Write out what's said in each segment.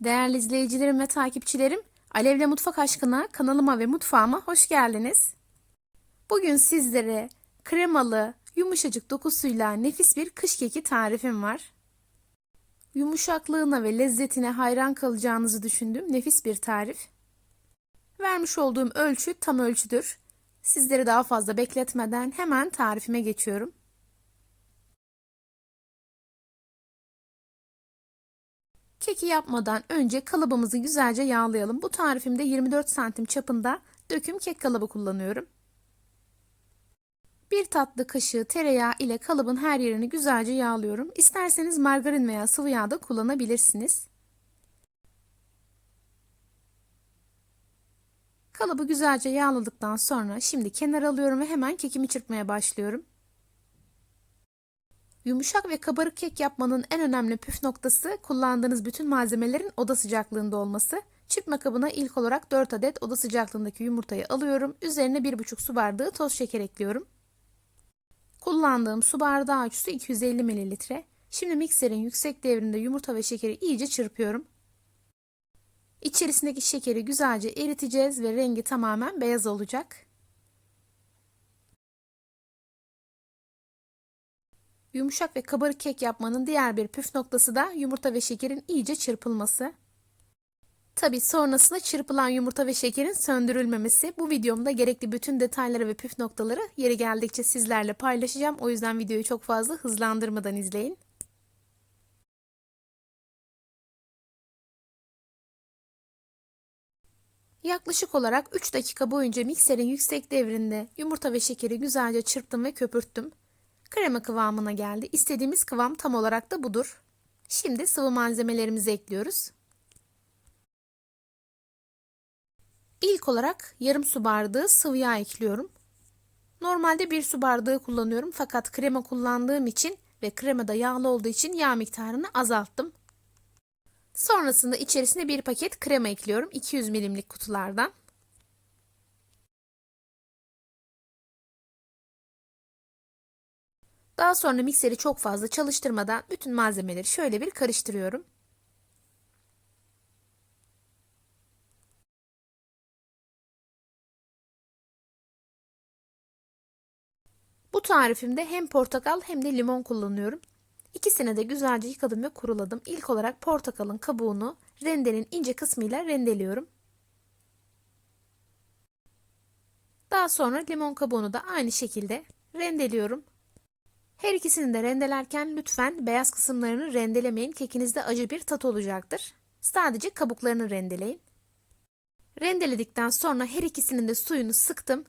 Değerli izleyicilerim ve takipçilerim, Alevle Mutfak Aşkına kanalıma ve mutfağıma hoş geldiniz. Bugün sizlere kremalı, yumuşacık dokusuyla nefis bir kış keki tarifim var. Yumuşaklığına ve lezzetine hayran kalacağınızı düşündüğüm nefis bir tarif. Vermiş olduğum ölçü tam ölçüdür. Sizleri daha fazla bekletmeden hemen tarifime geçiyorum. Keki yapmadan önce kalıbımızı güzelce yağlayalım. Bu tarifimde 24 santim çapında döküm kek kalıbı kullanıyorum. Bir tatlı kaşığı tereyağı ile kalıbın her yerini güzelce yağlıyorum. İsterseniz margarin veya sıvı yağ da kullanabilirsiniz. Kalıbı güzelce yağladıktan sonra şimdi kenara alıyorum ve hemen kekimi çırpmaya başlıyorum. Yumuşak ve kabarık kek yapmanın en önemli püf noktası kullandığınız bütün malzemelerin oda sıcaklığında olması. Çırpma kabına ilk olarak 4 adet oda sıcaklığındaki yumurtayı alıyorum. Üzerine 1,5 su bardağı toz şeker ekliyorum. Kullandığım su bardağı ölçüsü 250 ml. Şimdi mikserin yüksek devrinde yumurta ve şekeri iyice çırpıyorum. İçerisindeki şekeri güzelce eriteceğiz ve rengi tamamen beyaz olacak. Yumuşak ve kabarık kek yapmanın diğer bir püf noktası da yumurta ve şekerin iyice çırpılması. Tabi sonrasında çırpılan yumurta ve şekerin söndürülmemesi. Bu videomda gerekli bütün detayları ve püf noktaları yeri geldikçe sizlerle paylaşacağım. O yüzden videoyu çok fazla hızlandırmadan izleyin. Yaklaşık olarak 3 dakika boyunca mikserin yüksek devrinde yumurta ve şekeri güzelce çırptım ve köpürttüm. Krema kıvamına geldi. İstediğimiz kıvam tam olarak da budur. Şimdi sıvı malzemelerimizi ekliyoruz. İlk olarak yarım su bardağı sıvı yağ ekliyorum. Normalde bir su bardağı kullanıyorum fakat krema kullandığım için ve krema da yağlı olduğu için yağ miktarını azalttım. Sonrasında içerisine bir paket krema ekliyorum 200 milimlik kutulardan. Daha sonra mikseri çok fazla çalıştırmadan bütün malzemeleri şöyle bir karıştırıyorum. Bu tarifimde hem portakal hem de limon kullanıyorum. İkisini de güzelce yıkadım ve kuruladım. İlk olarak portakalın kabuğunu rendenin ince kısmıyla rendeliyorum. Daha sonra limon kabuğunu da aynı şekilde rendeliyorum. Her ikisini de rendelerken lütfen beyaz kısımlarını rendelemeyin. Kekinizde acı bir tat olacaktır. Sadece kabuklarını rendeleyin. Rendeledikten sonra her ikisinin de suyunu sıktım.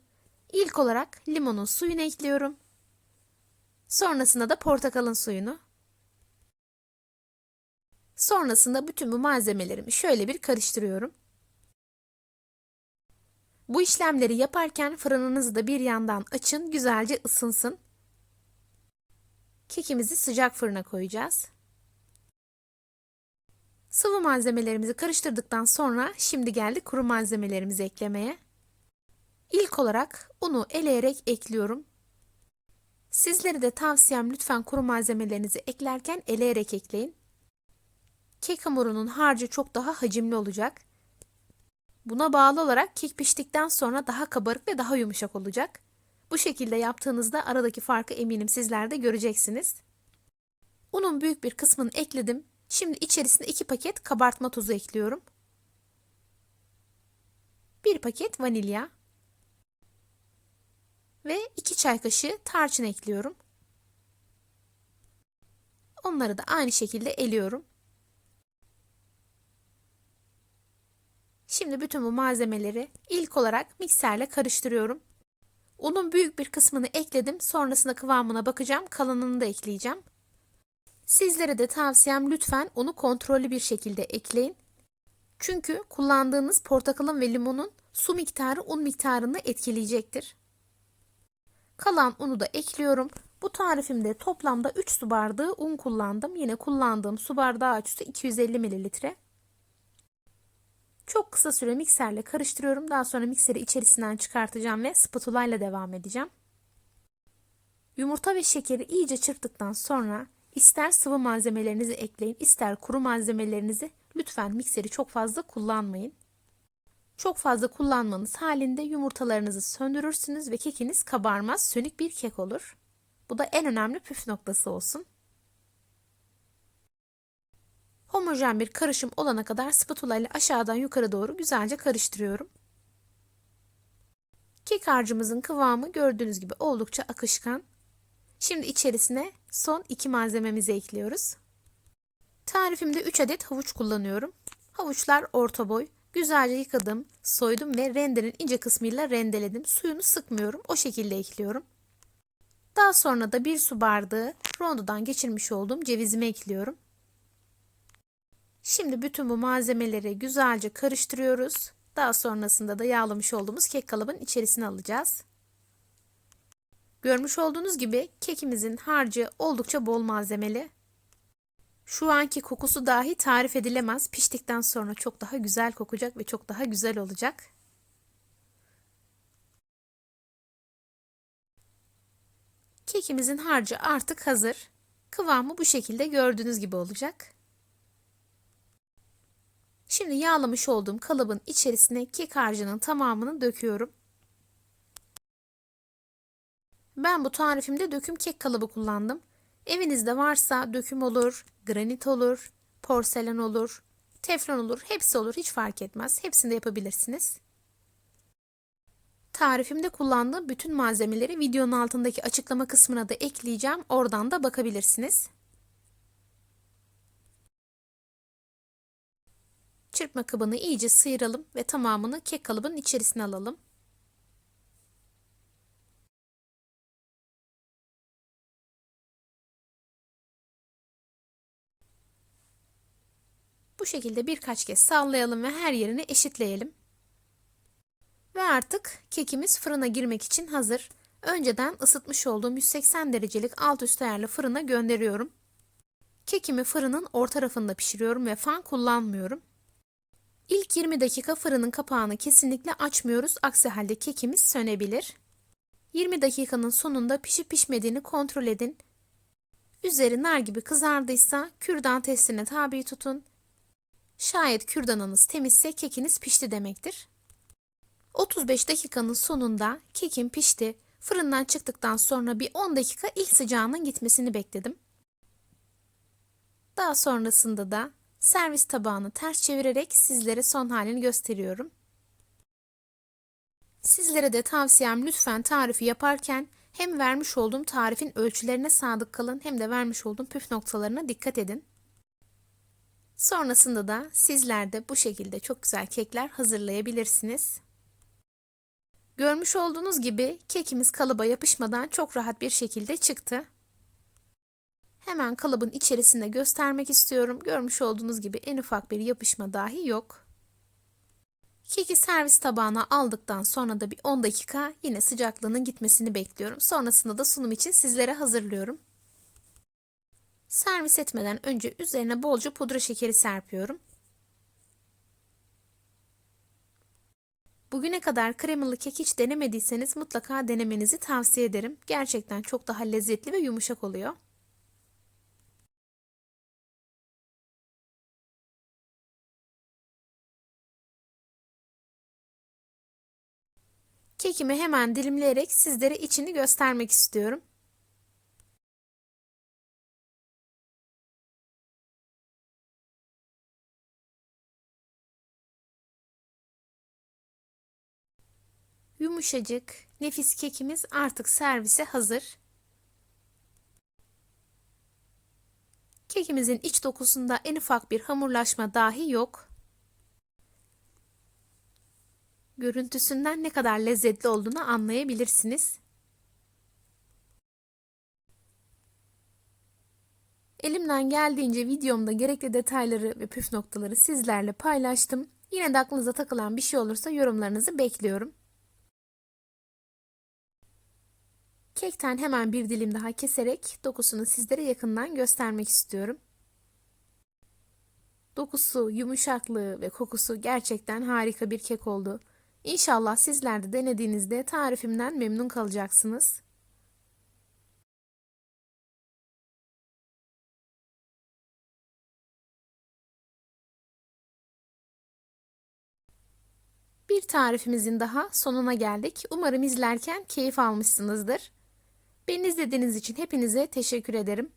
İlk olarak limonun suyunu ekliyorum. Sonrasında da portakalın suyunu. Sonrasında bütün bu malzemelerimi şöyle bir karıştırıyorum. Bu işlemleri yaparken fırınınızı da bir yandan açın, güzelce ısınsın. Kekimizi sıcak fırına koyacağız. Sıvı malzemelerimizi karıştırdıktan sonra şimdi geldik kuru malzemelerimizi eklemeye. İlk olarak unu eleyerek ekliyorum. Sizlere de tavsiyem lütfen kuru malzemelerinizi eklerken eleyerek ekleyin. Kek hamurunun harcı çok daha hacimli olacak. Buna bağlı olarak kek piştikten sonra daha kabarık ve daha yumuşak olacak. Bu şekilde yaptığınızda aradaki farkı eminim sizler de göreceksiniz. Unun büyük bir kısmını ekledim. Şimdi içerisine 2 paket kabartma tozu ekliyorum. 1 paket vanilya ve 2 çay kaşığı tarçın ekliyorum. Onları da aynı şekilde eliyorum. Şimdi bütün bu malzemeleri ilk olarak mikserle karıştırıyorum. Unun büyük bir kısmını ekledim. Sonrasında kıvamına bakacağım. Kalanını da ekleyeceğim. Sizlere de tavsiyem lütfen unu kontrollü bir şekilde ekleyin. Çünkü kullandığınız portakalın ve limonun su miktarı un miktarını etkileyecektir. Kalan unu da ekliyorum. Bu tarifimde toplamda 3 su bardağı un kullandım. Yine kullandığım su bardağı ölçüsü 250 mililitre. Çok kısa süre mikserle karıştırıyorum. Daha sonra mikseri içerisinden çıkartacağım ve spatula ile devam edeceğim. Yumurta ve şekeri iyice çırptıktan sonra ister sıvı malzemelerinizi ekleyin, ister kuru malzemelerinizi lütfen mikseri çok fazla kullanmayın. Çok fazla kullanmanız halinde yumurtalarınızı söndürürsünüz ve kekiniz kabarmaz, sönük bir kek olur. Bu da en önemli püf noktası olsun. Homojen bir karışım olana kadar spatula ile aşağıdan yukarı doğru güzelce karıştırıyorum. Kek harcımızın kıvamı gördüğünüz gibi oldukça akışkan. Şimdi içerisine son iki malzememizi ekliyoruz. Tarifimde 3 adet havuç kullanıyorum. Havuçlar orta boy. Güzelce yıkadım, soydum ve rendenin ince kısmıyla rendeledim. Suyunu sıkmıyorum. O şekilde ekliyorum. Daha sonra da bir su bardağı rondodan geçirmiş olduğum cevizimi ekliyorum. Şimdi bütün bu malzemeleri güzelce karıştırıyoruz. Daha sonrasında da yağlamış olduğumuz kek kalıbın içerisine alacağız. Görmüş olduğunuz gibi kekimizin harcı oldukça bol malzemeli. Şu anki kokusu dahi tarif edilemez. Piştikten sonra çok daha güzel kokacak ve çok daha güzel olacak. Kekimizin harcı artık hazır. Kıvamı bu şekilde gördüğünüz gibi olacak. Şimdi yağlamış olduğum kalıbın içerisine kek harcının tamamını döküyorum. Ben bu tarifimde döküm kek kalıbı kullandım. Evinizde varsa döküm olur, granit olur, porselen olur, teflon olur, hepsi olur hiç fark etmez. Hepsini de yapabilirsiniz. Tarifimde kullandığım bütün malzemeleri videonun altındaki açıklama kısmına da ekleyeceğim. Oradan da bakabilirsiniz. Çırpma kabını iyice sıyıralım ve tamamını kek kalıbının içerisine alalım. Bu şekilde birkaç kez sallayalım ve her yerini eşitleyelim. Ve artık kekimiz fırına girmek için hazır. Önceden ısıtmış olduğum 180 derecelik alt üst ayarlı fırına gönderiyorum. Kekimi fırının orta tarafında pişiriyorum ve fan kullanmıyorum. İlk 20 dakika fırının kapağını kesinlikle açmıyoruz. Aksi halde kekimiz sönebilir. 20 dakikanın sonunda pişip pişmediğini kontrol edin. Üzeri nar gibi kızardıysa kürdan testine tabi tutun. Şayet kürdanınız temizse kekiniz pişti demektir. 35 dakikanın sonunda kekim pişti. Fırından çıktıktan sonra bir 10 dakika ilk sıcağının gitmesini bekledim. Daha sonrasında da servis tabağını ters çevirerek sizlere son halini gösteriyorum. Sizlere de tavsiyem lütfen tarifi yaparken hem vermiş olduğum tarifin ölçülerine sadık kalın hem de vermiş olduğum püf noktalarına dikkat edin. Sonrasında da sizler de bu şekilde çok güzel kekler hazırlayabilirsiniz. Görmüş olduğunuz gibi kekimiz kalıba yapışmadan çok rahat bir şekilde çıktı. Hemen kalıbın içerisinde göstermek istiyorum. Görmüş olduğunuz gibi en ufak bir yapışma dahi yok. Keki servis tabağına aldıktan sonra da bir 10 dakika yine sıcaklığının gitmesini bekliyorum. Sonrasında da sunum için sizlere hazırlıyorum. Servis etmeden önce üzerine bolca pudra şekeri serpiyorum. Bugüne kadar kremalı kek hiç denemediyseniz mutlaka denemenizi tavsiye ederim. Gerçekten çok daha lezzetli ve yumuşak oluyor. Kekimi hemen dilimleyerek sizlere içini göstermek istiyorum. Yumuşacık, nefis kekimiz artık servise hazır. Kekimizin iç dokusunda en ufak bir hamurlaşma dahi yok. Görüntüsünden ne kadar lezzetli olduğunu anlayabilirsiniz. Elimden geldiğince videomda gerekli detayları ve püf noktaları sizlerle paylaştım. Yine de aklınıza takılan bir şey olursa yorumlarınızı bekliyorum. Kekten hemen bir dilim daha keserek dokusunu sizlere yakından göstermek istiyorum. Dokusu, yumuşaklığı ve kokusu gerçekten harika bir kek oldu. İnşallah sizler de denediğinizde tarifimden memnun kalacaksınız. Bir tarifimizin daha sonuna geldik. Umarım izlerken keyif almışsınızdır. Beni izlediğiniz için hepinize teşekkür ederim.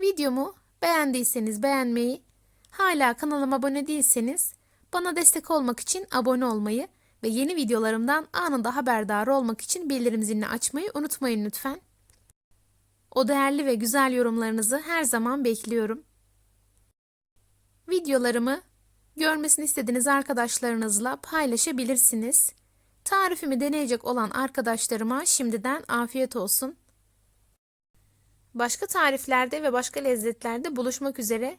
Videomu beğendiyseniz beğenmeyi, hala kanalıma abone değilseniz bana destek olmak için abone olmayı ve yeni videolarımdan anında haberdar olmak için bildirim zilini açmayı unutmayın lütfen. O değerli ve güzel yorumlarınızı her zaman bekliyorum. Videolarımı görmesini istediğiniz arkadaşlarınızla paylaşabilirsiniz. Tarifimi deneyecek olan arkadaşlarıma şimdiden afiyet olsun. Başka tariflerde ve başka lezzetlerde buluşmak üzere.